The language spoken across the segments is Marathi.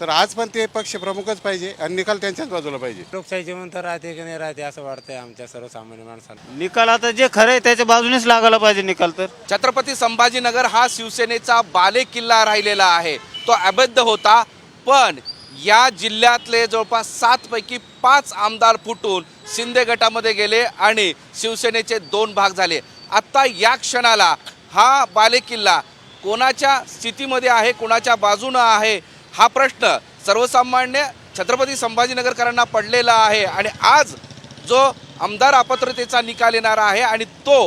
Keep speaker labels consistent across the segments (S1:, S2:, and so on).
S1: तर आज पण ते पक्ष प्रमुखच पाहिजे आणि निकाल त्यांच्याच बाजूला पाहिजे.
S2: लोकशाही जिवंत राहते की नाही राहते असं वाटतंय आमच्या सर्वसामान्य माणसाला.
S3: निकाल आता जे खरं आहे त्याच्या बाजूनेच लागायला पाहिजे निकाल तर.
S4: छत्रपती संभाजीनगर हा शिवसेनेचा बाले किल्ला राहिलेला आहे. तो अबद्ध होता पण या जिल्ह्यातले जवळपास सातपैकी पाच आमदार फुटून शिंदे गटामध्ये गेले आणि शिवसेनेचे दोन भाग झाले. आत्ता या क्षणाला हा बालेकिल्ला कोणाच्या स्थितीमध्ये आहे कोणाच्या बाजूनं आहे हा प्रश्न सर्वसामान्य छत्रपती संभाजीनगरकरांना पडलेला आहे आणि आज जो आमदार अपात्रतेचा निकाल येणार आहे आणि तो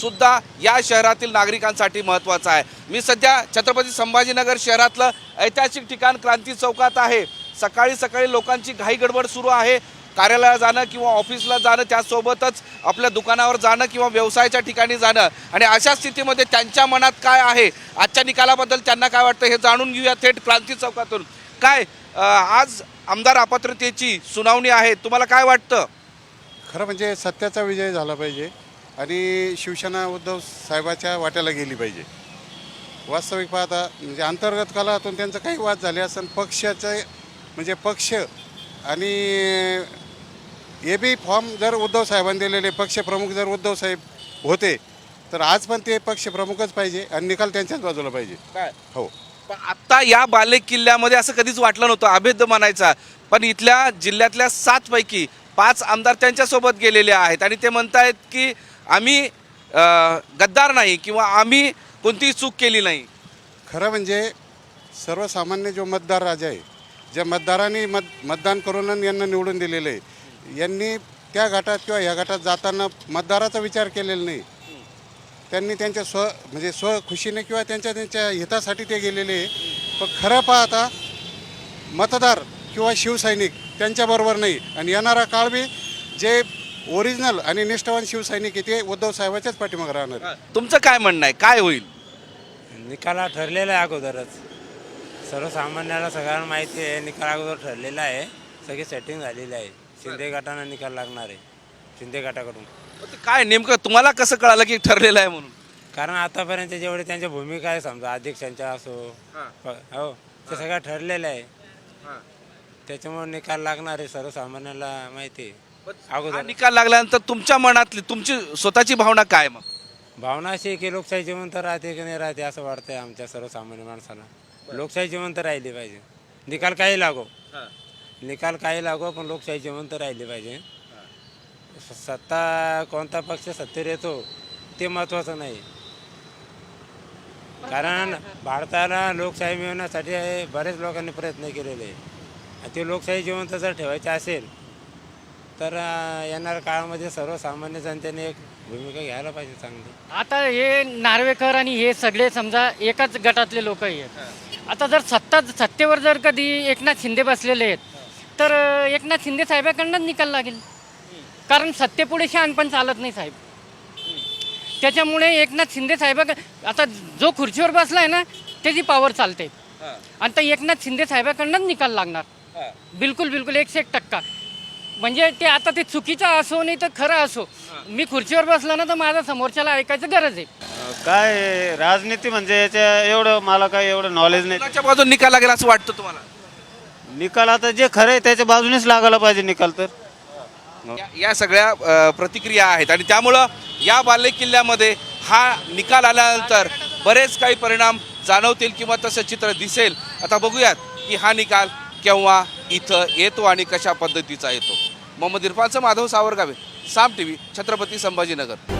S4: सुद्धा या शहरातील नागरिकांसाठी महत्त्वाचा आहे. मी सध्या छत्रपती संभाजीनगर शहरातलं ऐतिहासिक ठिकाण क्रांती चौकात आहे. सकाळी सकाळी लोकांची घाई गडबड सुरू आहे. कार्यालयाला जाणं किंवा ऑफिसला जाणं त्यासोबतच आपल्या दुकानावर जाणं किंवा व्यवसायाच्या ठिकाणी जाणं. आणि अशा स्थितीमध्ये त्यांच्या मनात काय आहे? आजच्या निकालाबद्दल त्यांना काय वाटतं हे जाणून घेऊया थेट क्रांती चौकातून. काय आज आमदार अपात्रतेची सुनावणी आहे. तुम्हाला काय वाटतं?
S1: खरं म्हणजे सत्याचा विजय झाला पाहिजे आणि शिवसेना उद्धव साहेबाच्या वाट्याला गेली पाहिजे. वास्तविक पाहता म्हणजे अंतर्गत कलातून त्यांचं काही वाद झाले असं पक्षाचे म्हणजे पक्ष आणि ए बी फॉर्म जर उद्धव साहेबांनी दिलेले पक्षप्रमुख जर उद्धव साहेब होते तर आज पण ते पक्षप्रमुखच पाहिजे आणि निकाल त्यांच्याच बाजूला पाहिजे.
S4: काय?
S1: हो.
S4: पण आत्ता या बाले किल्ल्यामध्ये असं कधीच वाटलं नव्हतं अभेद्य म्हणायचा. पण इथल्या जिल्ह्यातल्या सात पैकी पाच आमदार त्यांच्यासोबत गेलेले आहेत आणि ते म्हणतायत की आम्ही गद्दार नाही किंवा आम्ही कोणतीही चूक केली नाही.
S1: खरं म्हणजे सर्वसामान्य जो मतदार राजा आहे ज्या मतदारांनी मत मतदान करून यांना निवडून दिलेलं आहे यांनी त्या गटात किंवा ह्या गटात जाताना मतदाराचा विचार केलेला नाही. त्यांनी त्यांच्या स्व म्हणजे स्वखुशीने किंवा त्यांच्या त्यांच्या हितासाठी ते गेलेले आहे. पण खरं पाहता मतदार किंवा शिवसैनिक त्यांच्याबरोबर नाही. आणि येणारा काळ बी जे ओरिजिनल आणि निष्ठावान शिवसैनिक आहे ते उद्धव साहेबाच्याच पाठीमागे राहणार आहे.
S4: तुमचं काय म्हणणं आहे? काय होईल?
S2: निकाला ठरलेला आहे अगोदरच. सर्वसामान्याला सगळ्यांना माहिती आहे निकाल अगोदर ठरलेला आहे. सगळी सेटिंग झालेली आहे. शिंदे गटानं निकाल लागणार आहे. शिंदे गटाकडून.
S4: मग ते काय नेमकं तुम्हाला कसं कळालं की ठरलेलं आहे म्हणून?
S2: कारण आतापर्यंत जेवढे त्यांच्या भूमिका आहे समजा अध्यक्षांच्या असो प- हो ते सगळं ठरलेलं आहे. त्याच्यामुळे निकाल लागणार आहे सर्वसामान्याला माहिती आहे.
S4: हा
S2: अगोदर.
S4: निकाल लागल्यानंतर तुमच्या मनातली तुमची स्वतःची भावना काय मग?
S2: भावना अशी आहे की लोकशाही जिवंत राहते की नाही राहते असं वाटतंय आमच्या सर्वसामान्य माणसाला. लोकशाही जिवंत राहिली पाहिजे. निकाल काही लागो. निकाल काही लागो पण लोकशाही जिवंत राहिली पाहिजे. स- सत्ता कोणता पक्ष सत्तेवर येतो ते महत्त्वाचं नाही. कारण भारताला लोकशाही मिळवण्यासाठी बरेच लोकांनी प्रयत्न केलेले. आहे आणि ते लोकशाही जिवंत जर ठेवायची असेल तर अं, येणाऱ्या काळामध्ये सर्वसामान्य जनतेने एक भूमिका घ्यायला पाहिजे चांगली.
S5: आता हे नार्वेकर आणि हे सगळे समजा एकाच गटातले लोक आहेत. आता जर सत्ता सत्तेवर जर कधी एकनाथ शिंदे बसलेले आहेत तर एकनाथ शिंदे साहेबाकडनंच निकाल लागेल. कारण सत्तेपुढे शहाणपण चालत नाही साहेब. त्याच्यामुळे एकनाथ शिंदे साहेबा आता जो खुर्चीवर बसला आहे ना त्याची पॉवर चालते. आता एकनाथ शिंदे साहेबाकडनंच निकाल लागणार. बिलकुल बिलकुल एकशे एक टक्का. म्हणजे ते आता ते चुकीचं असो नाही तर खरं असो. मी खुर्चीवर बसला ना तर माझा समोरच्याला ऐकायचं गरज आहे.
S3: काय राजनीती म्हणजे याच्या एवढं मला काय एवढं नॉलेज नाही.
S4: कोणाच्या बाजून निकाल लागेल असं वाटतं तुम्हाला?
S3: निकाल आता जे खरं आहे त्याच्या बाजूनेच लागायला पाहिजे निकाल तर.
S4: या- या सगळ्या अ, प्रतिक्रिया आहेत आणि त्यामुळं या बाले किल्ल्यामध्ये हा निकाल आल्यानंतर बरेच काही परिणाम जाणवतील किंवा तसं चित्र दिसेल. आता बघूयात की हा निकाल केव्हा इथं येतो आणि कशा पद्धतीचा येतो. मोहम्मद इरफानचं माधव सावरगावे साम टी व्ही छत्रपती संभाजीनगर.